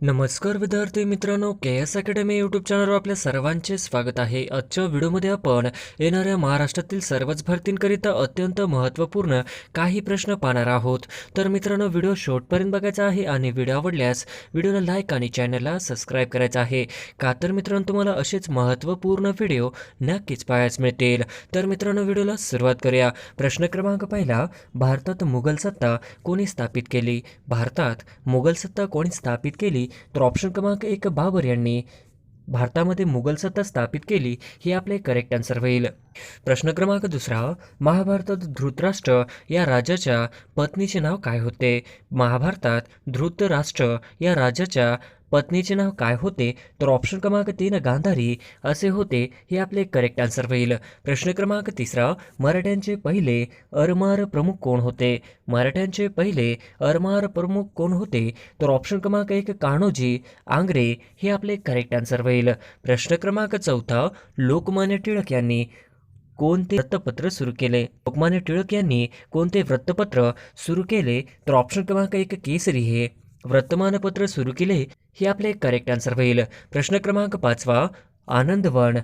नमस्कार विद्यार्थी मित्रांनो के एस अकॅडमी यूट्यूब चॅनलवर आपल्या सर्वांचे स्वागत आहे. आजच्या व्हिडिओमध्ये आपण येणाऱ्या महाराष्ट्रातील सर्वच भरतींकरिता अत्यंत महत्त्वपूर्ण काही प्रश्न पाहणार आहोत. तर मित्रांनो व्हिडिओ शॉर्टपर्यंत बघायचा आहे आणि व्हिडिओ आवडल्यास व्हिडिओला लाईक आणि चॅनलला सबस्क्राईब करायचा आहे. का तर मित्रांनो तुम्हाला असेच महत्त्वपूर्ण व्हिडिओ नक्कीच पाहायला मिळतील. तर मित्रांनो व्हिडिओला सुरुवात करूया. प्रश्न क्रमांक पहिला भारतात मुघल सत्ता कोणी स्थापित केली? भारतात मुघल सत्ता कोणी स्थापित केली? तर ऑप्शन क्रमांक एक बाबर यांनी भारतामध्ये मुघल सत्ता स्थापित केली हे आपले करेक्ट आन्सर होईल. प्रश्न क्रमांक दुसरा महाभारतात धृतराष्ट्र या राजाच्या पत्नीचे नाव काय होते? महाभारतात धृतराष्ट्र या राजाच्या पत्नीचे नाव काय होते तर ऑप्शन क्रमांक तीन गांधारी असे होते हे आपले करेक्ट आन्सर होईल. प्रश्न क्रमांक तिसरा मराठ्यांचे पहिले अरमार प्रमुख कोण होते? मराठ्यांचे पहिले अरमार प्रमुख कोण होते? तर ऑप्शन क्रमांक एक कान्होजी आंग्रे हे आपले करेक्ट आन्सर होईल. प्रश्न क्रमांक चौथा लोकमान्य टिळक यांनी कोणते वृत्तपत्र सुरू केले? लोकमान्य टिळक यांनी कोणते वृत्तपत्र सुरू केले? तर ऑप्शन क्रमांक एक केसरी हे. वर्तमानपत्र सुरू केले हे आपले करेक्ट आन्सर होईल. प्रश्न क्रमांक पाचवा आनंदवन.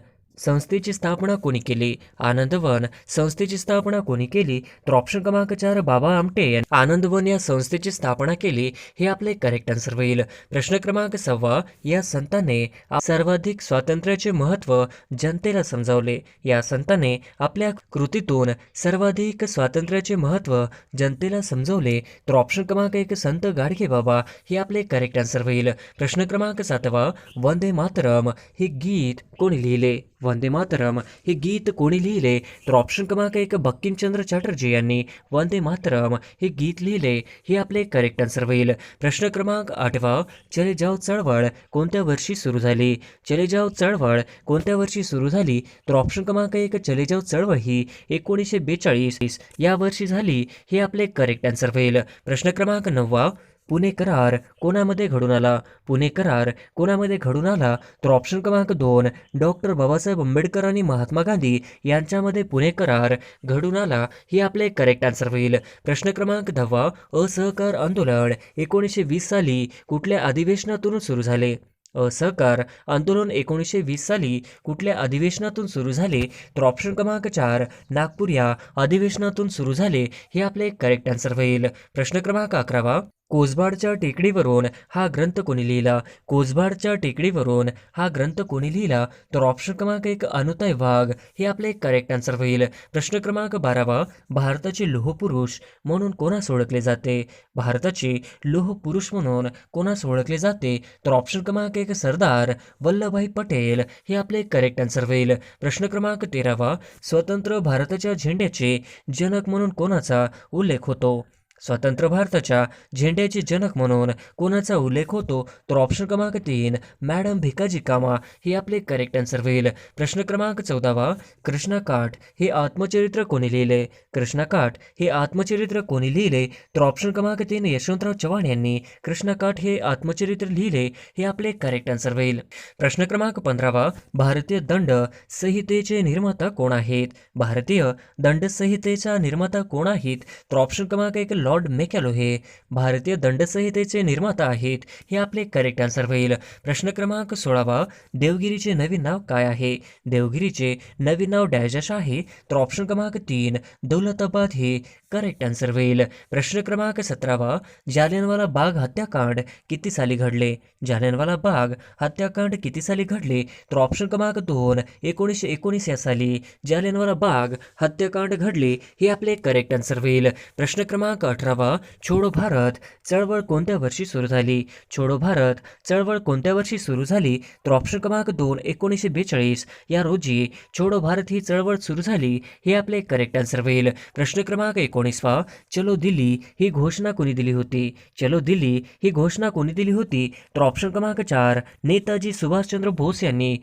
संस्थेची स्थापना कोणी केली? आनंदवन संस्थेची स्थापना कोणी केली? तर ऑप्शन क्रमांक चार बाबा आमटे यांनी. आनंदवन या संस्थेची स्थापना केली हे आपले करेक्ट आन्सर होईल. प्रश्न क्रमांक सव्वा. या संताने सर्वाधिक स्वातंत्र्याचे महत्त्व जनतेला समजावले. या संताने आपल्या कृतीतून सर्वाधिक स्वातंत्र्याचे महत्त्व जनतेला समजवले. तर ऑप्शन क्रमांक एक संत गाडगे बाबा हे आपले करेक्ट आन्सर होईल. प्रश्न क्रमांक सातवा. वंदे मातरम हे गीत कोणी लिहिले? वंदे मातरम. हे गीत कोणी लिहिले? तर ऑप्शन क्रमांक एक बंकिमचंद्र चॅटर्जी यांनी. वंदे मातरम. हे गीत लिहिले? हे आपले करेक्ट आन्सर होईल. प्रश्न क्रमांक आठवा. चले जाव चळवळ. कोणत्या वर्षी सुरू झाली? चले जाव चळवळ. कोणत्या वर्षी सुरू झाली? तर ऑप्शन क्रमांक एक चले जाव चळवळ ही एकोणीसशे बेचाळीस. या वर्षी झाली. हे आपले करेक्ट आन्सर होईल. प्रश्न क्रमांक नववा. पुणे करार कोणामध्ये घडून आला? पुणे करार कोणामध्ये घडून आला? तर ऑप्शन क्रमांक दोन डॉक्टर बाबासाहेब आंबेडकर आणि महात्मा गांधी यांच्यामध्ये पुणे करार घडून आला हे आपले करेक्ट आन्सर होईल. प्रश्न क्रमांक दहावा असहकार आंदोलन. एकोणीसशे वीस साली कुठल्या अधिवेशनातून सुरू झाले? असहकार आंदोलन एकोणीसशे वीस साली कुठल्या अधिवेशनातून सुरू झाले? तर ऑप्शन क्रमांक चार नागपूर या अधिवेशनातून सुरू झाले हे आपले करेक्ट आन्सर होईल. प्रश्न क्रमांक अकरावा कोसबाडच्या टेकडीवरून हा ग्रंथ कोणी लिहिला? कोसबाडच्या टेकडीवरून हा ग्रंथ कोणी लिहिला? तर ऑप्शन क्रमांक एक अनुताय वाघ. हे आपले करेक्ट आन्सर होईल. प्रश्न क्रमांक बारावा भारताचे लोहपुरुष म्हणून कोणास ओळखले जाते? भारताचे लोहपुरुष म्हणून कोणास ओळखले जाते? तर ऑप्शन क्रमांक एक सरदार वल्लभभाई पटेल. हे आपले करेक्ट आन्सर होईल. प्रश्न क्रमांक तेरावा स्वतंत्र भारताच्या झेंड्याचे जनक म्हणून कोणाचा उल्लेख होतो? स्वतंत्र भारताच्या झेंड्याचे जनक म्हणून कोणाचा उल्लेख होतो तर ऑप्शन क्रमांक तीन मॅडम भिकाजी कामा हे आपले करेक्ट आन्सर होईल. प्रश्न क्रमांक चौदावा कृष्णाकाठ हे आत्मचरित्र कोणी लिहिले? कृष्णाकाठ हे आत्मचरित्र कोणी लिहिले? तर ऑप्शन क्रमांक तीन यशवंतराव चव्हाण यांनी कृष्णाकाठ हे आत्मचरित्र लिहिले हे आपले करेक्ट आन्सर होईल. प्रश्न क्रमांक पंधरावा भारतीय दंड संहितेचे निर्माता कोण आहेत? भारतीय दंड संहितेचा निर्माता कोण आहेत? तर ऑप्शन क्रमांक एक लॉर्ड मेकॅलो हे भारतीय दंडसंहितेचे निर्माता आहेत हे आपले करेक्ट आन्सर होईल प्रश्न क्रमांक सोळावा देवगिरीचे नवीन नाव काय आहे? देवगिरीचे नवीन नाव डॅजश आहे तर ऑप्शन क्रमांक तीन दौलताबाद हे करेक्ट आन्सर होईल प्रश्न क्रमांक सतरावा जालियनवाला बाग हत्याकांड किती साली घडले? जालियनवाला बाग हत्याकांड किती साली घडले? तर ऑप्शन क्रमांक दोन एकोणीसशे एकोणीस या साली जालियनवाला बाग हत्याकांड घडले हे आपले करेक्ट आन्सर होईल प्रश्न क्रमांक अठरावा छोडो भारत चळवळ कोणत्या वर्षी सुरू झाली? छोडो भारत चळवळ कोणत्या वर्षी सुरू झाली? तर ऑप्शन क्रमांक दोन एकोणीसशे बेचाळीस. या रोजी छोडो भारत ही चळवळ सुरू झाली हे आपले करेक्ट आन्सर होईल. प्रश्न क्रमांक एकोणीसवा चलो दिल्ली ही घोषणा कोणी दिली होती? चलो दिल्ली ही घोषणा कोणी दिली होती? तर ऑप्शन क्रमांक चार नेताजी सुभाषचंद्र बोस यांनी.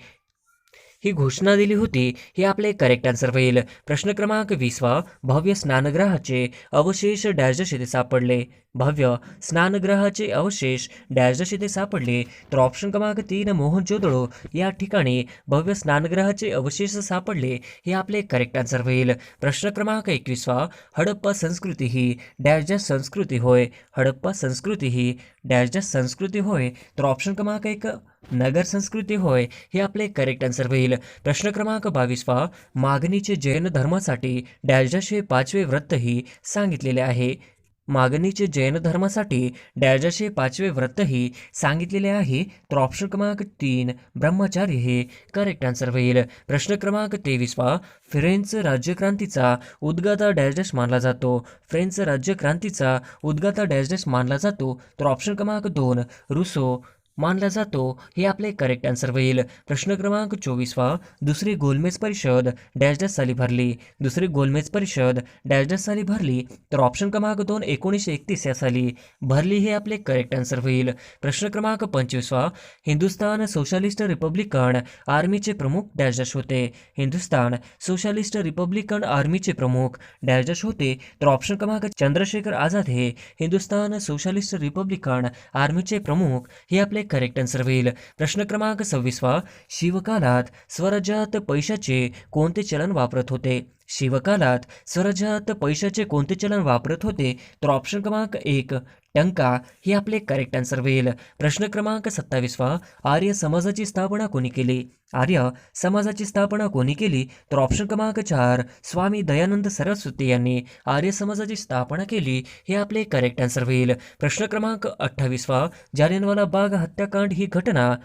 ही घोषणा दिली होती हे आपले करेक्ट आन्सर होईल. प्रश्न क्रमांक वीसवा भव्य स्नानग्रहाचे अवशेष डॅश येथे सापडले. भव्य स्नानगृहाचे अवशेष डॅश येथे सापडले तर ऑप्शन क्रमांक तीन मोहनजोदडो या ठिकाणी भव्य स्नानगृहाचे अवशेष सापडले हे आपले करेक्ट आन्सर होईल. प्रश्न क्रमांक एकवीसवा हडप्पा संस्कृती ही डॅश संस्कृती होय. हडप्पा संस्कृती ही डॅश संस्कृती होय. तर ऑप्शन क्रमांक एक नगर संस्कृती होय हे आपले करेक्ट आन्सर होईल. प्रश्न क्रमांक बावीसवा मागणीचे जैन धर्मासाठी डॅश हे पाचवे व्रतही सांगितलेले आहे. मागणीचे जैन धर्मासाठी डॅजाचे पाचवे व्रतही सांगितलेले आहे. तर ऑप्शन क्रमांक तीन ब्रह्मचारी हे करेक्ट आन्सर होईल. प्रश्न क्रमांक तेवीसवा फ्रेंच राज्यक्रांतीचा उद्गाता डॅश मानला जातो. फ्रेंच राज्यक्रांतीचा उद्गाता डॅश डॅश मानला जातो. तर ऑप्शन क्रमांक दोन रुसो मानला जातो. हे आपले करेक्ट आन्सर होईल. प्रश्न क्रमांक चोवीसवा. दुसरी गोलमेज परिषद डॅश डॅश साली भरली. दुसरी गोलमेज परिषद डॅश डॅश साली भरली. तर ऑप्शन क्रमांक दोन एकोणीसशे एकतीस या साली. भरली हे आपले करेक्ट आन्सर होईल. प्रश्न क्रमांक पंचवीसवा. हिंदुस्तान सोशालिस्ट रिपब्लिकन आर्मीचे प्रमुख डॅश डॅश होते. हिंदुस्तान सोशालिस्ट रिपब्लिकन आर्मीचे प्रमुख डॅश डॅश होते. तर ऑप्शन क्रमांक चंद्रशेखर आझाद हे हिंदुस्तान सोशालिस्ट रिपब्लिकन आर्मीचे प्रमुख. हे आपले करेक्ट आन्सर होईल. प्रश्न क्रमांक सव्वीसवा शिवकालात स्वराज्यात पैशाचे कोणते चलन वापरत होते? शिवकालात स्वराज्यात पैशाचे कोणते चलन वापरत होते? तर ऑप्शन क्रमांक एक टंका हे आपले करेक्ट आन्सर होईल. प्रश्न क्रमांक सत्तावीसवा आर्य समाजाची स्थापना कोणी केली? आर्य समाजाची स्थापना कोणी केली? तर ऑप्शन क्रमांक चार स्वामी दयानंद सरस्वती यांनी आर्य समाजाची स्थापना केली हे आपले करेक्ट आन्सर होईल. प्रश्न क्रमांक अठ्ठावीसवा जालियनवाला बाग हत्याकांड ही घटना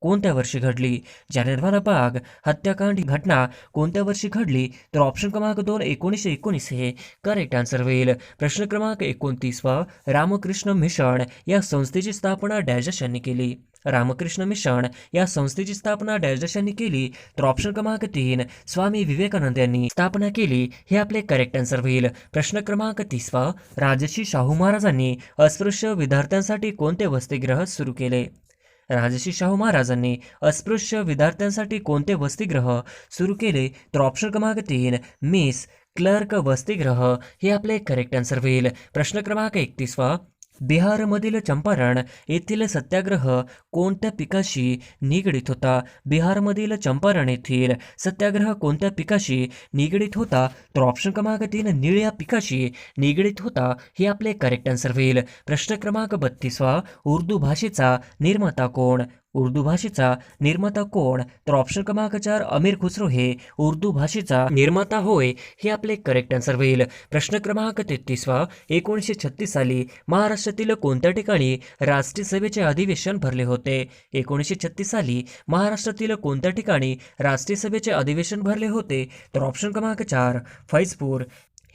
कोणत्या वर्षी घडली? जालियनवाला बाग हत्याकांड ही घटना कोणत्या वर्षी घडली? तर ऑप्शन क्रमांक दोन एकोणीसशे एकोणीस हे करेक्ट आन्सर होईल. प्रश्न क्रमांक एकोणतीसवा रामकृष्ण मिशन या संस्थेची स्थापना डॅजस यांनी केली. रामकृष्ण मिशन या संस्थेची स्थापना डॅजस यांनी केली. तर ऑप्शन क्रमांक तीन स्वामी विवेकानंद यांनी स्थापना केली. हे आपले करेक्ट आन्सर होईल. प्रश्न क्रमांक तीसवा राजश्री शाहू महाराजांनी अस्पृश्य विद्यार्थ्यांसाठी कोणते वसतिगृह सुरू केले? राजर्षी शाहू महाराजांनी अस्पृश्य विद्यार्थ्यांसाठी कोणते वसतिगृह सुरू केले तर ऑप्शन क्रमांक तीन मिस क्लर्क वसतिगृह. हे आपले करेक्ट आन्सर होईल. प्रश्न क्रमांक एकतीसवा. बिहारमधील चंपारण येथील सत्याग्रह कोणत्या पिकाशी निगडीत होता? बिहारमधील चंपारण येथील सत्याग्रह कोणत्या पिकाशी निगडीत होता? तर ऑप्शन क्रमांक तीन निळ्या पिकाशी निगडीत होता हे आपले करेक्ट आन्सर होईल. प्रश्न क्रमांक बत्तीसवा उर्दू भाषेचा निर्माता कोण? उर्दू भाषेचा निर्माता कोण? तर ऑप्शन क्रमांक चार अमीर खुसरो हे उर्दू भाषेचा निर्माता होय हे आपले करेक्ट आन्सर होईल. प्रश्न क्रमांक तेहतीसवा एकोणीसशे छत्तीस साली महाराष्ट्रातील कोणत्या ठिकाणी राष्ट्रीय सभेचे अधिवेशन भरले होते? एकोणीसशे छत्तीस साली महाराष्ट्रातील कोणत्या ठिकाणी राष्ट्रीय सभेचे अधिवेशन भरले होते? तर ऑप्शन क्रमांक चार फैजपूर.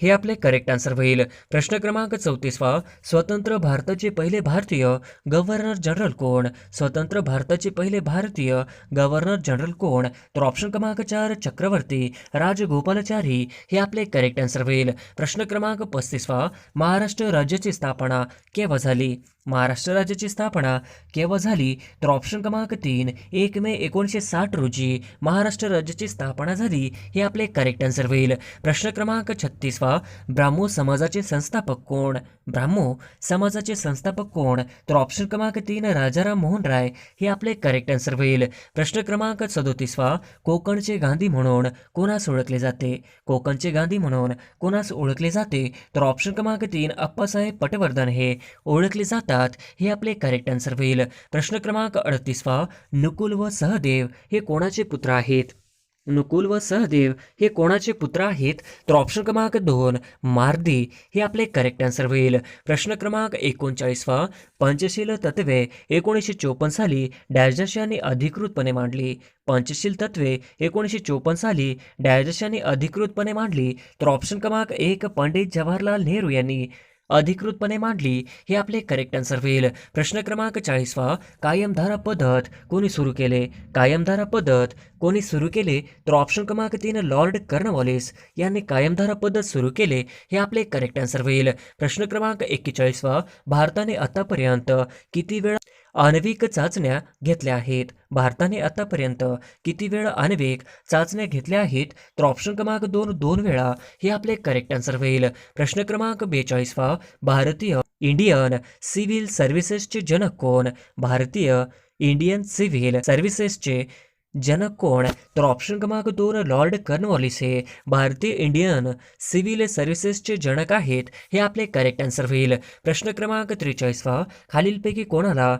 हे आपले करेक्ट आन्सर होईल. प्रश्न क्रमांक चौतीसवा. स्वतंत्र भारताचे पहिले भारतीय गव्हर्नर जनरल कोण? स्वतंत्र भारताचे पहिले भारतीय गव्हर्नर जनरल कोण? तर ऑप्शन क्रमांक चार चक्रवर्ती राजगोपालाचारी. हे आपले करेक्ट आन्सर होईल. प्रश्न क्रमांक पस्तीसवा. महाराष्ट्र राज्याची स्थापना केव्हा झाली? महाराष्ट्र राज्याची स्थापना केव्हा झाली तर ऑप्शन क्रमांक तीन एक मे एकोणीसशे साठ रोजी महाराष्ट्र राज्याची स्थापना झाली हे आपले करेक्ट आन्सर होईल. प्रश्न क्रमांक छत्तीसवा ब्राह्मो समाजाचे संस्थापक कोण? ब्राह्मो समाजाचे संस्थापक कोण? तर ऑप्शन क्रमांक तीन राजाराम मोहन राय हे आपले करेक्ट आन्सर होईल. प्रश्न क्रमांक सदोतीसवा कोकणचे गांधी म्हणून कोणास ओळखले जाते? कोकणचे गांधी म्हणून कोणास ओळखले जाते? तर ऑप्शन क्रमांक तीन अप्पासाहेब पटवर्धन हे ओळखले जातात. हे आपले करेक्ट आन्सर होईल. प्रश्न क्रमांक अडतीसवा नकुल व सहदेव हे कोणाचे पुत्र आहेत? नकुल व सहदेव हे कोणाचे पुत्र आहेत? तर ऑप्शन क्रमांक दोन मार्दी हे आपले करेक्ट आन्सर होईल. प्रश्न क्रमांक एकोणचाळीसवा पंचशील तत्वे एकोणीसशे चोपन्न साली डॅजश अधिकृतपणे मांडली. पंचशील तत्वे एकोणीसशे चोपन्न साली डॅजश अधिकृतपणे मांडली. तर ऑप्शन क्रमांक एक पंडित जवाहरलाल नेहरू यांनी अधिकृतपणे मांडली. हे आपले करेक्ट आन्सर होईल. प्रश्न क्रमांक चाळीसवा कायमधारा पद्धत कोणी सुरू केले? कायमधारा पद्धत कोणी सुरू केले? तर ऑप्शन क्रमांक तीन लॉर्ड कर्नवॉलिस यांनी कायमधारा पद्धत सुरू केले. हे आपले करेक्ट आन्सर होईल. प्रश्न क्रमांक एक्केचाळीसवा भारताने आतापर्यंत किती वेळा आण्विक चाचण्या घेतल्या आहेत. भारताने आतापर्यंत किती वेळा आण्विक चाचण्या घेतल्या आहेत? तर ऑप्शन क्रमांक दोन दोन वेळा. हे आपले करेक्ट आन्सर होईल. प्रश्न क्रमांक बेचाळीसवा भारतीय इंडियन सिव्हिल सर्व्हिसेसचे जनक कोण? भारतीय इंडियन सिव्हिल सर्व्हिसेसचे जनक कोण? तर ऑप्शन क्रमांक दोन लॉर्ड कर्नवॉलिस हे. भारतीय इंडियन सिव्हिल सर्व्हिसेसचे जनक आहेत. हे आपले करेक्ट आन्सर होईल. प्रश्न क्रमांक त्रेचाळीसवा खालीलपैकी कोणाला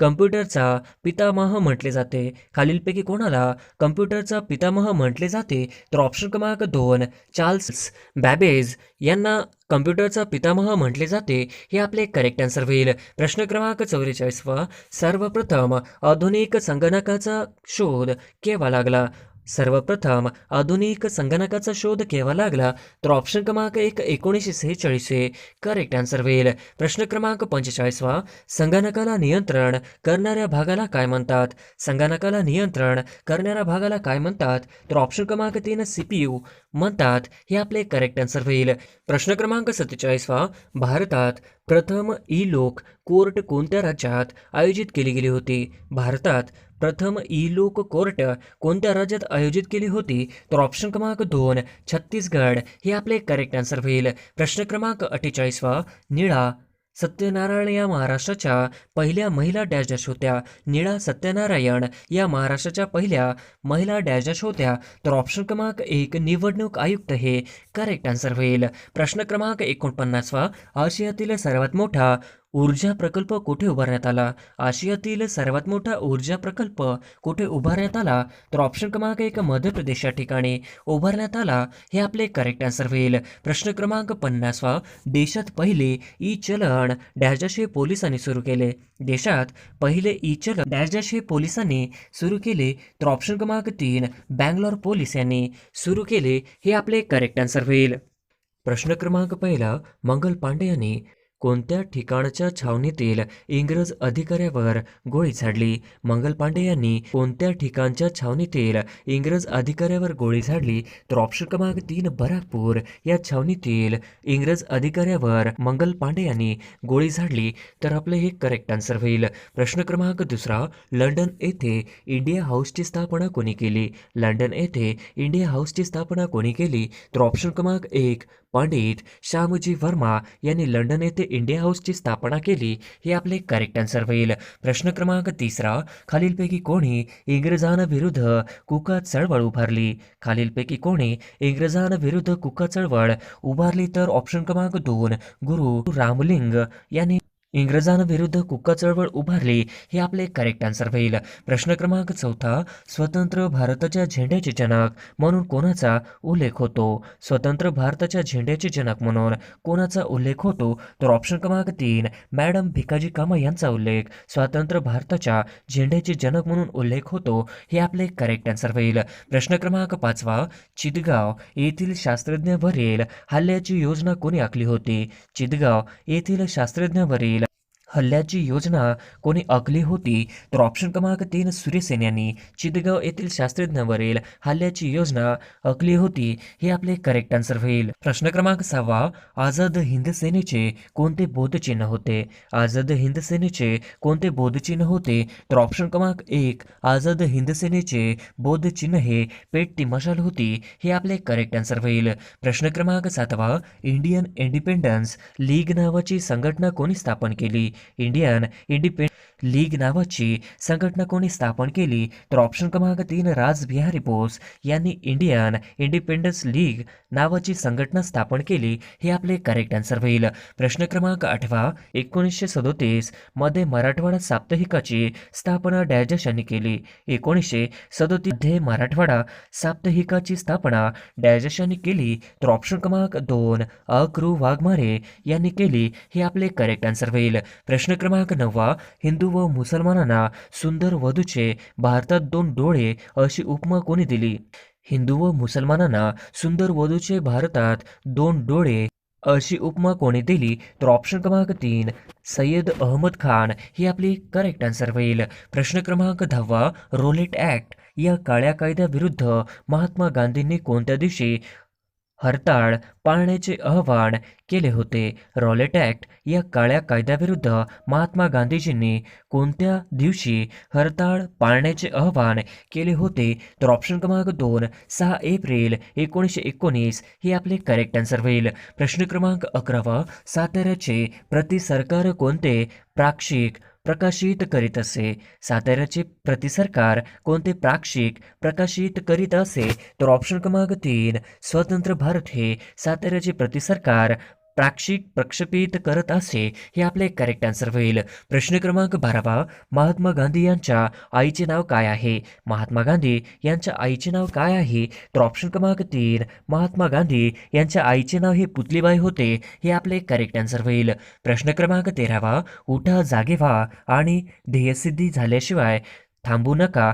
कम्प्युटरचा पितामह म्हटले जाते. खालीलपैकी कोणाला कम्प्युटरचा पितामह म्हटले जाते तर ऑप्शन क्रमांक दोन चार्ल्स बॅबेज यांना कम्प्युटरचा पितामह म्हटले जाते हे आपले करेक्ट आन्सर होईल. प्रश्न क्रमांक चौवेचाळीसवा सर्वप्रथम आधुनिक संगणकाचा शोध केव्हा लागला? सर्वप्रथम आधुनिक संगणकाचा शोध केव्हा लागला तर ऑप्शन क्रमांक एक एकोणीसशे सेहेचाळीस हे करेक्ट आन्सर होईल. प्रश्न क्रमांक पंचेचाळीसवा. संगणकाला नियंत्रण करणाऱ्या भागाला काय म्हणतात? संगणकाला नियंत्रण करणाऱ्या भागाला काय म्हणतात? तर ऑप्शन क्रमांक तीन सी पी यू म्हणतात. हे आपले करेक्ट आन्सर होईल. प्रश्न क्रमांक सत्तेचाळीसवा. भारतात प्रथम ई लोक कोर्ट कोणत्या राज्यात आयोजित केली गेली होती? भारतात प्रथम ई लोक कोर्ट कोणत्या राज्यात आयोजित केली होती? तर ऑप्शन क्रमांक दोन छत्तीसगड. हे आपले करेक्ट आन्सर होईल. प्रश्न क्रमांक अठ्ठेचाळीसवा निळा. सत्यनारायण या महाराष्ट्राच्या पहिल्या महिला डॅश डॅश होत्या. निळा सत्यनारायण या महाराष्ट्राच्या पहिल्या महिला डॅश डॅश होत्या. तर ऑप्शन क्रमांक एक निवडणूक आयुक्त हे करेक्ट आन्सर होईल. प्रश्न क्रमांक एकोणपन्नासवा आशियातील सर्वात मोठा ऊर्जा प्रकल्प कुठे उभारण्यात आला? आशियातील सर्वात मोठा ऊर्जा प्रकल्प कुठे उभारण्यात आला? तर ऑप्शन क्रमांक एक मध्य प्रदेश या ठिकाणी उभारण्यात आला. हे आपले करेक्ट आन्सर होईल. प्रश्न क्रमांक पन्नासवा. देशात पहिले ई चलन डॅश हे पोलिसांनी सुरू केले. देशात पहिले ई चलन डॅश हे पोलिसांनी सुरू केले. तर ऑप्शन क्रमांक तीन बँगलोर पोलीस यांनी सुरू केले. हे आपले करेक्ट आन्सर होईल. प्रश्न क्रमांक पहिला मंगल पांडे यांनी कोणत्या ठिकाणच्या छावणीतील इंग्रज अधिकाऱ्यावर गोळी झाडली? मंगल पांडे यांनी कोणत्या ठिकाणच्या छावणीतील इंग्रज अधिकाऱ्यावर गोळी झाडली? तर ऑप्शन क्रमांक तीन बराकपूर. या छावणीतील इंग्रज अधिकाऱ्यावर मंगल पांडे यांनी गोळी झाडली. तर आपले हे करेक्ट आन्सर होईल. प्रश्न क्रमांक दुसरा लंडन येथे इंडिया हाऊसची स्थापना कोणी केली? लंडन येथे इंडिया हाऊसची स्थापना कोणी केली? तर ऑप्शन क्रमांक एक पंडित श्यामजी वर्मा यांनी लंडन येथे इंडिया हाऊसची स्थापना केली हे आपले करेक्ट आन्सर होईल. प्रश्न क्रमांक तिसरा खालीलपैकी कोणी इंग्रजांविरुद्ध कुका चळवळ उभारली? खालीलपैकी कोणी इंग्रजांविरुद्ध कुका चळवळ उभारली? तर ऑप्शन क्रमांक दोन गुरु रामलिंग यांनी इंग्रजांविरुद्ध कुक्का चळवळ उभारली हे आपले करेक्ट आन्सर होईल. प्रश्न क्रमांक चौथा स्वतंत्र भारताच्या झेंड्याचे जनक म्हणून कोणाचा उल्लेख होतो? स्वतंत्र भारताच्या झेंड्याचे जनक म्हणून कोणाचा उल्लेख होतो? तर ऑप्शन क्रमांक तीन मॅडम भिकाजी कामा यांचा उल्लेख स्वातंत्र्य भारताच्या झेंड्याचे जनक म्हणून उल्लेख होतो हे आपले करेक्ट आन्सर होईल. प्रश्न क्रमांक पाचवा चितगाव येथील शास्त्रज्ञावरील हल्ल्याची योजना कोणी आखली होती? चितगाव येथील शास्त्रज्ञावरील हल्ल्याची योजना कोणी आखली होती तर ऑप्शन क्रमांक तीन सूर्यसेन यांनी चितगाव येथील शास्त्रज्ञावरील हल्ल्याची योजना आखली होती. हे आपले करेक्ट आन्सर होईल. प्रश्न क्रमांक सहावा आझाद हिंद सेनेचे कोणते बोधचिन्ह होते? आझाद हिंद सेनेचे कोणते बोधचिन्ह होते? तर ऑप्शन क्रमांक एक आझाद हिंद सेनेचे बोधचिन्ह हे पेटती मशाल होती. हे आपले करेक्ट आन्सर होईल. प्रश्न क्रमांक सातवा इंडियन इंडिपेंडन्स लीग नावाची संघटना कोणी स्थापन केली? इंडियन इंडिपेंड लीग नावाची संघटना कोणी स्थापन केली तर ऑप्शन क्रमांक तीन राज बिहारी बोस यांनी इंडियन इंडिपेंडन्स लीग नावाची संघटना स्थापन केली हे आपले करेक्ट आन्सर होईल. प्रश्न क्रमांक आठवा एकोणीसशे सदोतीसमध्ये मराठवाडा साप्ताहिकाची स्थापना डॅजश यांनी केली. एकोणीसशे सदोतीसमध्ये मराठवाडा साप्ताहिकाची स्थापना डॅजश यांनी केली तर ऑप्शन क्रमांक दोन अक्रू वाघमारे यांनी केली हे आपले करेक्ट आन्सर होईल. प्रश्न क्रमांक नववा हिंदू व मुसलमानांना सुंदर वधूचे भारतात दोन डोळे अशी उपमा कोणी दिली? हिंदू व मुसलमानांना सुंदर वधूचे भारतात दोन डोळे अशी उपमा कोणी दिली? तर ऑप्शन क्रमांक तीन सय्यद अहमद खान ही आपली करेक्ट आन्सर होईल. प्रश्न क्रमांक दहावा रोलेट ॲक्ट या काळ्या कायद्याविरुद्ध महात्मा गांधींनी कोणत्या दिवशी हरताळ पाळण्याचे आवाहन केले होते. रॉलेट ॲक्ट या काळ्या कायद्याविरुद्ध महात्मा गांधीजींनी कोणत्या दिवशी हरताळ पाळण्याचे आवाहन केले होते? तर ऑप्शन क्रमांक दोन सहा एप्रिल एकोणीसशे एकोणीस हे आपले करेक्ट आन्सर होईल. प्रश्न क्रमांक अकरावा साताऱ्याचे प्रति सरकार कोणते? प्राक्षिक प्रकाशित करीत असे. साताऱ्याचे प्रति सरकार कोणते प्राक्षिक प्रकाशित करीत असे? तर ऑप्शन क्रमांक तीन स्वतंत्र भारत हे साताऱ्याचे प्रति सरकार प्राक्षिक प्रक्षेपित करत असे हे आपले करेक्ट आन्सर होईल. प्रश्न क्रमांक बारावा महात्मा गांधी यांच्या आईचे नाव काय आहे? महात्मा गांधी यांच्या आईचे नाव काय आहे? तर ऑप्शन क्रमांक तीन महात्मा गांधी यांच्या आईचे नाव हे पुतलीबाई होते हे आपले करेक्ट आन्सर होईल. प्रश्न क्रमांक तेरावा उठा जागे व्हा आणि ध्येयसिद्धी झाल्याशिवाय थांबू नका.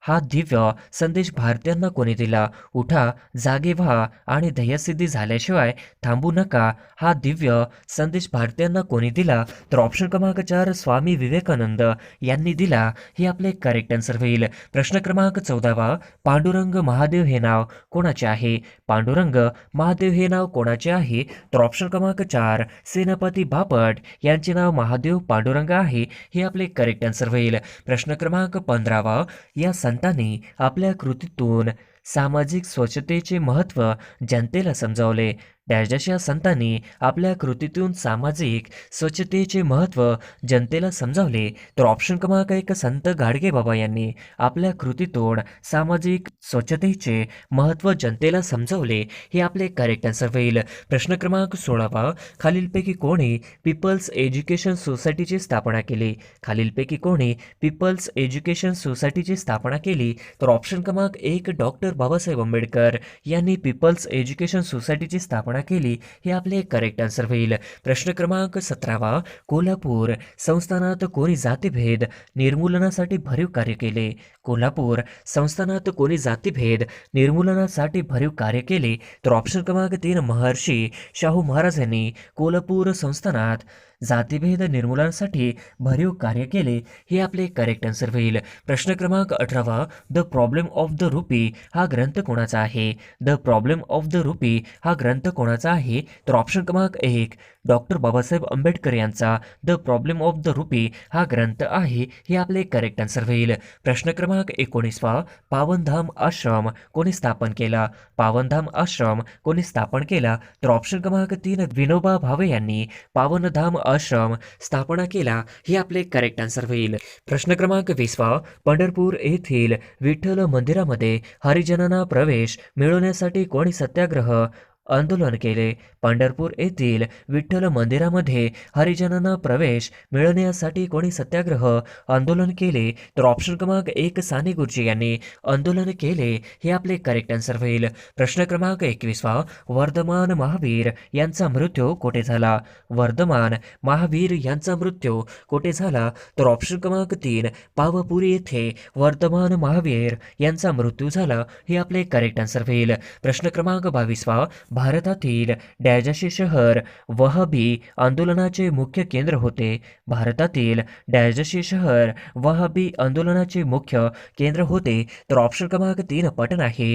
हा दिव्य संदेश भारतीयांना कोणी दिला? उठा जागे व्हा आणि ध्येयसिद्धी झाल्याशिवाय थांबू नका. हा दिव्य संदेश भारतीयांना कोणी दिला? तर ऑप्शन क्रमांक चार स्वामी विवेकानंद यांनी दिला. हे आपले करेक्ट आन्सर होईल. प्रश्न क्रमांक चौदावा पांडुरंग महादेव हे नाव कोणाचे आहे? पांडुरंग महादेव हे नाव कोणाचे आहे? तर ऑप्शन क्रमांक चार सेनापती बापट यांचे नाव महादेव पांडुरंग आहे. हे आपले करेक्ट आन्सर होईल. प्रश्न क्रमांक पंधरावा या संतांनी आपल्या कृतीतून सामाजिक स्वच्छतेचे महत्त्व जनतेला समजावले. डॅश या संतांनी आपल्या कृतीतून सामाजिक स्वच्छतेचे महत्त्व जनतेला समजावले. तर ऑप्शन क्रमांक एक संत गाडगे बाबा यांनी आपल्या कृतीतून सामाजिक स्वच्छतेचे महत्त्व जनतेला समजावले. हे आपले करेक्ट आन्सर होईल. प्रश्न क्रमांक सोळावा. खालीलपैकी कोणी पीपल्स एज्युकेशन सोसायटीची स्थापना केली? खालीलपैकी कोणी पीपल्स एज्युकेशन सोसायटीची स्थापना केली? तर ऑप्शन क्रमांक एक डॉक्टर बाबासाहेब आंबेडकर यांनी पीपल्स एज्युकेशन सोसायटीची स्थापना केली हे आपले करेक्ट आन्सर होईल. प्रश्न क्रमांक सतरावा कोल्हापूर. संस्थानात कोणी जातीभेद निर्मूलनासाठी भरीव कार्य केले. कोल्हापूर. संस्थानात कोणी जातीभेद निर्मूलनासाठी भरीव कार्य केले. तर ऑप्शन क्रमांक तीन महर्षी शाहू महाराज यांनी कोल्हापूर संस्थानात जातीभेद निर्मूलनासाठी भरीव कार्य केले हे आपले करेक्ट आन्सर होईल. प्रश्न क्रमांक अठरावा the problem of the rupee हा ग्रंथ कोणाचा आहे? The problem of the rupee हा ग्रंथ कोणाचा आहे? तर ऑप्शन क्रमांक एक डॉक्टर बाबासाहेब आंबेडकर यांचा the problem of the rupee हा ग्रंथ आहे हे आपले करेक्ट आन्सर होईल. प्रश्न क्रमांक एकोणीसवा पावनधाम आश्रम कोणी स्थापन केला? पावनधाम आश्रम कोणी स्थापन केला? तर ऑप्शन क्रमांक तीन विनोबा भावे यांनी पावनधाम आश्रम स्थापना केला हे आपले करेक्ट आन्सर होईल. प्रश्न क्रमांक वीसवा पंढरपूर येथील विठ्ठल मंदिरामध्ये हरिजनांना प्रवेश मिळवण्यासाठी कोणी सत्याग्रह? आंदोलन केले. पंढरपूर येथील विठ्ठल मंदिरामध्ये हरिजनांना प्रवेश मिळवण्यासाठी कोणी सत्याग्रह आंदोलन केले तर ऑप्शन क्रमांक एक साने गुरुजी यांनी आंदोलन केले हे आपले करेक्ट आन्सर होईल. प्रश्न क्रमांक एकवीसवा वर्धमान महावीर यांचा मृत्यू कोठे झाला? वर्धमान महावीर यांचा मृत्यू कोठे झाला? तर ऑप्शन क्रमांक तीन पावपुरी येथे वर्धमान महावीर यांचा मृत्यू झाला हे आपले करेक्ट आन्सर होईल. प्रश्न क्रमांक बावीसवा भारतातील डॅजाशी शहर वहबी आंदोलनाचे मुख्य केंद्र होते. भारतातील डॅजाशी शहर वहबी आंदोलनाचे मुख्य केंद्र होते. तर ऑप्शन क्रमांक तीन पटण आहे.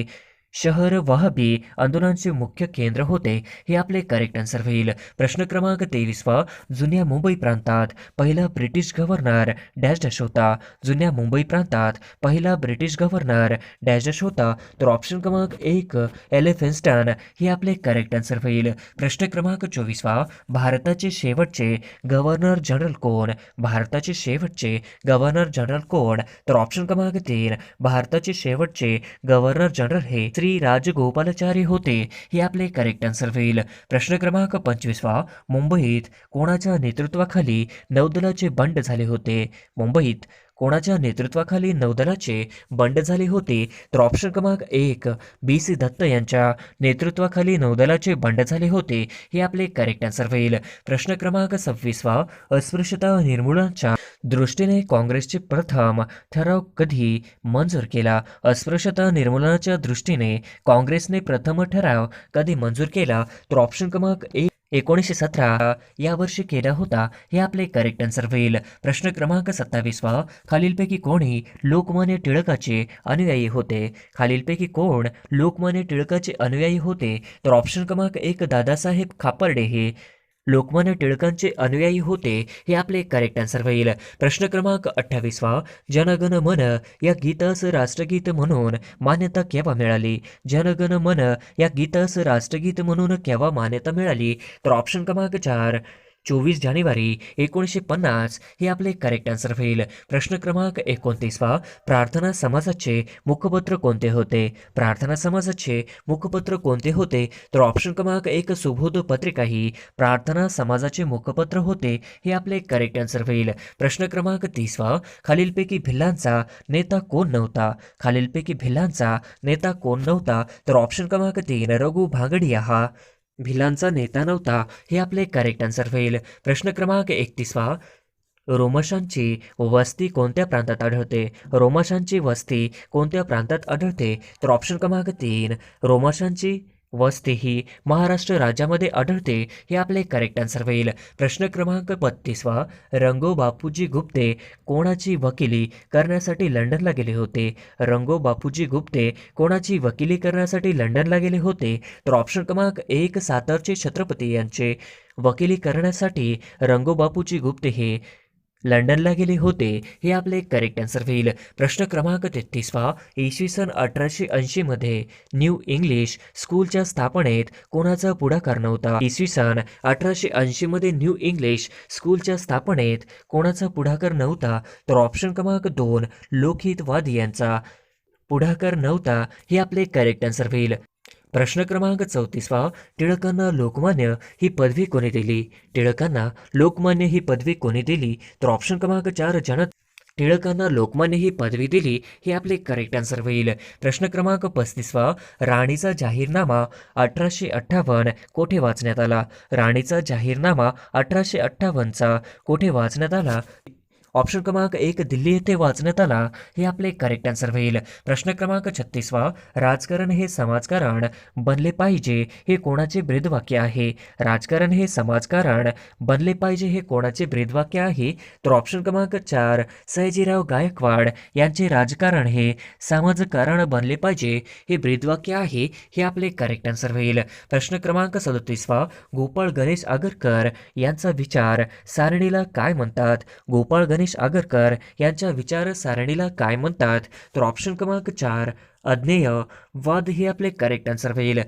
शहर वहाबी आंदोलनाचे मुख्य केंद्र होते हे आपले करेक्ट आन्सर होईल. प्रश्न क्रमांक तेवीसवा जुन्या मुंबई प्रांतात पहिला ब्रिटिश गव्हर्नर डॅश डॅश होता जुन्या मुंबई प्रांतात पहिला ब्रिटिश गव्हर्नर डॅश डॅश होता तर ऑप्शन क्रमांक एक एलेफेन्स्टन हे आपले करेक्ट आन्सर होईल. प्रश्न क्रमांक चोवीसवा भारताचे शेवटचे गव्हर्नर जनरल कोण? भारताचे शेवटचे गव्हर्नर जनरल कोण? तर ऑप्शन क्रमांक तीन भारताचे शेवटचे गव्हर्नर जनरल हे श्री राजगोपालाचारी होते हे आपले करेक्ट आन्सर होईल. प्रश्न क्रमांक पंचवीसवा मुंबईत कोणाच्या नेतृत्वाखाली नौदलाचे बंड झाले होते? मुंबईत कोणाच्या नेतृत्वाखाली नौदलाचे बंड झाले होते तर ऑप्शन क्रमांक एक बी सी दत्त यांच्या नेतृत्वाखाली नौदलाचे बंड झाले होते हे आपले करेक्ट आन्सर होईल. प्रश्न क्रमांक सव्वीसवा अस्पृश्यता निर्मूलनाच्या दृष्टीने काँग्रेसचे प्रथम ठराव कधी मंजूर केला? अस्पृश्यता निर्मूलनाच्या दृष्टीने काँग्रेसने प्रथम ठराव कधी मंजूर केला? तर ऑप्शन क्रमांक एक एकोणीसशे सतरा या वर्षी केला होता हे आपले करेक्ट आन्सर होईल. प्रश्न क्रमांक सत्तावीसवा. खालीलपैकी कोणी लोकमान्य टिळकाचे अनुयायी होते? खालीलपैकी कोण लोकमान्य टिळकाचे अनुयायी होते? तर ऑप्शन क्रमांक एक दादासाहेब खापर्डे हे. लोकमान्य टिळकांचे अनुयायी होते हे आपले करेक्ट आन्सर होईल. प्रश्न क्रमांक अठ्ठावीसवा जनगण मन या गीतास राष्ट्रगीत म्हणून मान्यता केव्हा मिळाली? जनगण मन या गीतास राष्ट्रगीत म्हणून केव्हा मान्यता मिळाली? तर ऑप्शन क्रमांक चार चोवीस जानेवारी एकोणीसशे पन्नास हे आपले करेक्ट आन्सर होईल. प्रश्न क्रमांक एकोणतीसवा प्रार्थना समाजाचे मुखपत्र कोणते होते? प्रार्थना समाजाचे मुखपत्र कोणते होते? तर ऑप्शन क्रमांक एक सुबोध पत्रिका ही प्रार्थना समाजाचे मुखपत्र होते हे आपले करेक्ट आन्सर होईल. प्रश्न क्रमांक तीसवा खालीलपैकी भिल्लांचा नेता कोण नव्हता? खालीलपैकी भिल्लांचा नेता कोण नव्हता? तर ऑप्शन क्रमांक तीन रघु भांगडिया हा. भिलांचा नेता नव्हता हे आपले करेक्ट आन्सर होईल. प्रश्न क्रमांक एकतीसवा. रोमशांची वस्ती कोणत्या प्रांतात आढळते? रोमशांची वस्ती कोणत्या प्रांतात आढळते? तर ऑप्शन क्रमांक तीन. रोमशांची वस्ती ही महाराष्ट्र राज्यामध्ये आढळते हे आपले करेक्ट आन्सर होईल. प्रश्न क्रमांक बत्तीसवा रंगो बापूजी गुप्ते कोणाची वकिली करण्यासाठी लंडनला गेले होते? रंगो बापूजी गुप्ते कोणाची वकिली करण्यासाठी लंडनला गेले होते? तर ऑप्शन क्रमांक एक सातारचे छत्रपती यांचे वकिली करण्यासाठी रंगो बापूजी गुप्ते हे लंडनला गेले होते. हे आपले करेक्ट आन्सर होईल. प्रश्न क्रमांक तेहतीसवा इसवी सन अठराशे ऐंशीमध्ये न्यू इंग्लिश स्कूलच्या स्थापनेत कोणाचा पुढाकार नव्हता. इसवी सन अठराशे ऐंशीमध्ये न्यू इंग्लिश स्कूलच्या स्थापनेत कोणाचा पुढाकार नव्हता. तर ऑप्शन क्रमांक दोन लोकहितवादी यांचा पुढाकार नव्हता. हे आपले करेक्ट आन्सर होईल. प्रश्न क्रमांक चौतीसवा टिळकांना लोकमान्य ही पदवी कोणी दिली? टिळकांना लोकमान्य ही पदवी कोणी दिली? तर ऑप्शन क्रमांक चार जनत टिळकांना लोकमान्य ही पदवी दिली हे आपले करेक्ट आन्सर होईल. प्रश्न क्रमांक पस्तीसवा राणीचा जाहीरनामा अठराशे अठ्ठावन्न कोठे वाचण्यात आला? राणीचा जाहीरनामा अठराशे अठ्ठावन्नचा कोठे वाचण्यात आला? ऑप्शन क्रमांक एक दिल्ली येथे वाचण्यात आला हे आपले करेक्ट आन्सर होईल. प्रश्न क्रमांक छत्तीसवा राजकारण हे समाजकारण बनले पाहिजे हे कोणाचे ब्रेदवाक्य आहे? राजकारण हे समाजकारण बनले पाहिजे हे कोणाचे ब्रीदवाक्य आहे? तर ऑप्शन क्रमांक चार सयाजीराव गायकवाड यांचे राजकारण हे समाजकारण बनले पाहिजे हे ब्रीदवाक्य आहे हे आपले करेक्ट आन्सर होईल. प्रश्न क्रमांक सदतीसवा गोपाळ गणेश आगरकर यांचा विचार सारणीला काय म्हणतात? गोपाळ गणेश आगरकर यांच्या विचारसारणीला काय म्हणतात? तर ऑप्शन क्रमांक चार अज्ञेय वाद हे आपले करेक्ट आन्सर होईल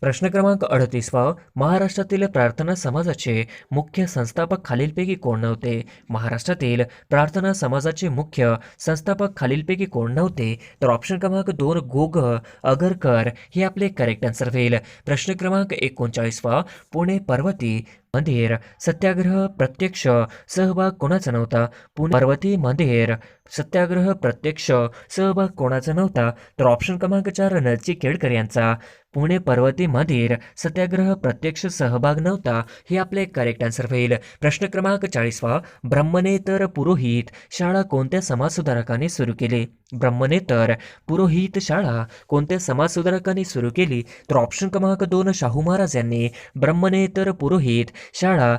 प्रश्न क्रमांक अडतीसवा महाराष्ट्रातील प्रार्थना समाजाचे मुख्य संस्थापक खालीलपैकी कोण नव्हते? महाराष्ट्रातील प्रार्थना समाजाचे मुख्य संस्थापक खालीलपैकी कोण नव्हते? तर ऑप्शन क्रमांक दोन गोग अगरकर. हे आपले करेक्ट आन्सर होईल. प्रश्न क्रमांक एकोणचाळीसवा पुणे पर्वती मंदिर. सत्याग्रह प्रत्यक्ष सहभाग कोणाचा नव्हता? पुणे पर्वती मंदिर. सत्याग्रह प्रत्यक्ष सहभाग कोणाचा नव्हता? तर ऑप्शन क्रमांक चार नरची केळकर यांचा. पुणे पर्वती मंदिर सत्याग्रह प्रत्यक्ष सहभाग नव्हता हे आपले करेक्ट आन्सर होईल. प्रश्न क्रमांक चाळीसवा. ब्रह्मनेतर पुरोहित शाळा कोणत्या समाजसुधारकाने सुरू केली? ब्रह्मनेतर पुरोहित शाळा कोणत्या समाजसुधारकांनी सुरू केली? तर ऑप्शन क्रमांक दोन शाहू महाराज यांनी ब्रह्मनेतर पुरोहित शाळा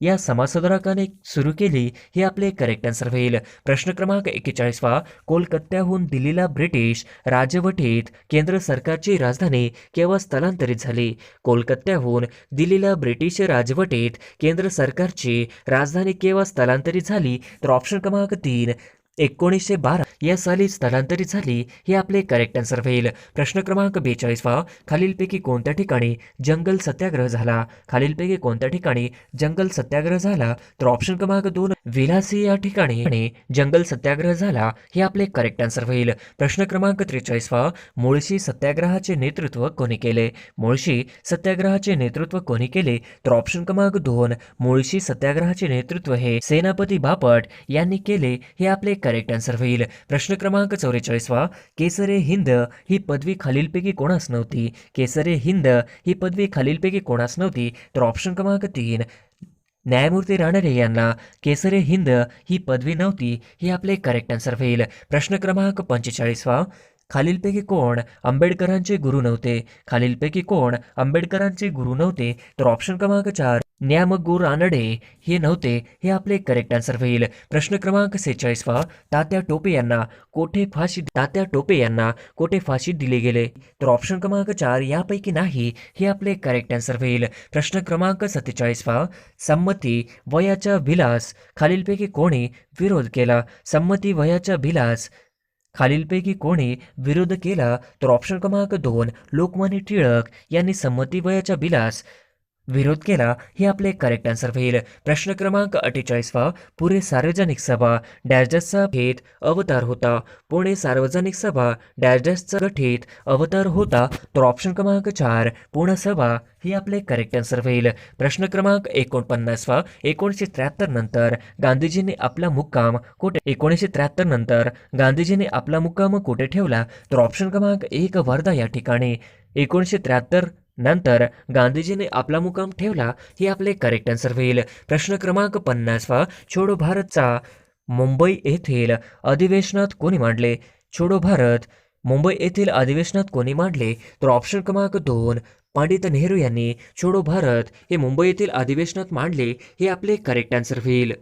या समाजसुधारकाने सुरू केली हे आपले करेक्ट आन्सर होईल. प्रश्न क्रमांक एक्केचाळीसवा कोलकात्याहून दिल्लीला ब्रिटिश राजवटीत केंद्र सरकारची राजधानी केव्हा स्थलांतरित झाली? कोलकात्याहून दिल्लीला ब्रिटिश राजवटीत केंद्र सरकारची राजधानी केव्हा स्थलांतरित झाली? तर ऑप्शन क्रमांक तीन एकोणीसशे बारा. या साली स्थलांतरित झाली हे आपले करेक्ट आन्सर होईल. प्रश्न क्रमांक बेचाळीसवा खालीलपैकी कोणत्या ठिकाणी जंगल सत्याग्रह झाला? खालीलपैकी कोणत्या ठिकाणी जंगल सत्याग्रह झाला? तर ऑप्शन क्रमांक दोन विलासी या ठिकाणी जंगल सत्याग्रह झाला हे आपले करेक्ट आन्सर होईल. प्रश्न क्रमांक त्रेचाळीसवा मुळशी सत्याग्रहाचे नेतृत्व कोणी केले? मुळशी सत्याग्रहाचे नेतृत्व कोणी केले? तर ऑप्शन क्रमांक दोन मुळशी सत्याग्रहाचे नेतृत्व हे सेनापती बापट यांनी केले हे आपले करेक्ट आन्सर होईल. प्रश्न क्रमांक चौवेचाळीसवा केसरे हिंद ही पदवी खालीलपैकी कोणास नव्हती? केसरे हिंद ही पदवी खालीलपैकी कोणास नव्हती? तर ऑप्शन क्रमांक तीन. न्यायमूर्ती रानडे यांना केसरे हिंद ही पदवी नव्हती? हे आपले करेक्ट आन्सर होईल. प्रश्न क्रमांक पंचेचाळीसवा खालीलपैकी कोण आंबेडकरांचे गुरु नव्हते? खालीलपैकी कोण आंबेडकरांचे गुरु नव्हते? तर ऑप्शन क्रमांक चार न्यामगुर रानडे हे नव्हते हे आपले करेक्ट आन्सर होईल. प्रश्न क्रमांक सेहेचाळीसवा तात्या टोपे यांना कोठे फाशी तात्या टोपे यांना कोठे फाशी दिले गेले? तर ऑप्शन क्रमांक चार यापैकी नाही हे आपले करेक्ट आन्सर होईल. प्रश्न क्रमांक सत्तेचाळीसवा संमती वयाच्या भिलास खालीलपैकी कोणी विरोध केला? संमती वयाच्या भिलास खालीलपैकी कोणी विरोध केला तर ऑप्शन क्रमांक दोन लोकमान्य टिळक यांनी संमती वयाच्या बिलास विरोध केला हे आपले करेक्ट आन्सर होईल. प्रश्न क्रमांक अठ्ठेचाळीसवा पुणे सार्वजनिक सभा डॅजसचा गठीत अवतार होता. पुणे सार्वजनिक सभा डॅजसचा गठीत अवतार होता. तर ऑप्शन क्रमांक चार पुणे सभा हे आपले करेक्ट आन्सर होईल. प्रश्न क्रमांक एकोणपन्नासवा एकोणीसशे त्र्याहत्तर नंतर गांधीजींनी आपला मुक्काम कुठे एकोणीसशे त्र्याहत्तर नंतर गांधीजींनी आपला मुक्काम कुठे ठेवला? तर ऑप्शन क्रमांक एक वर्धा या ठिकाणी. एकोणीसशे त्र्याहत्तर नंतर गांधीजीने आपला मुकाम ठेवला हे आपले करेक्ट आन्सर होईल. प्रश्न क्रमांक पन्नासवा छोडो भारतचा मुंबई येथील अधिवेशनात कोणी मांडले? छोडो भारत मुंबई येथील अधिवेशनात कोणी मांडले? तर ऑप्शन क्रमांक दोन पंडित नेहरू यांनी छोडो भारत हे मुंबई येथील अधिवेशनात मांडले हे आपले करेक्ट आन्सर होईल.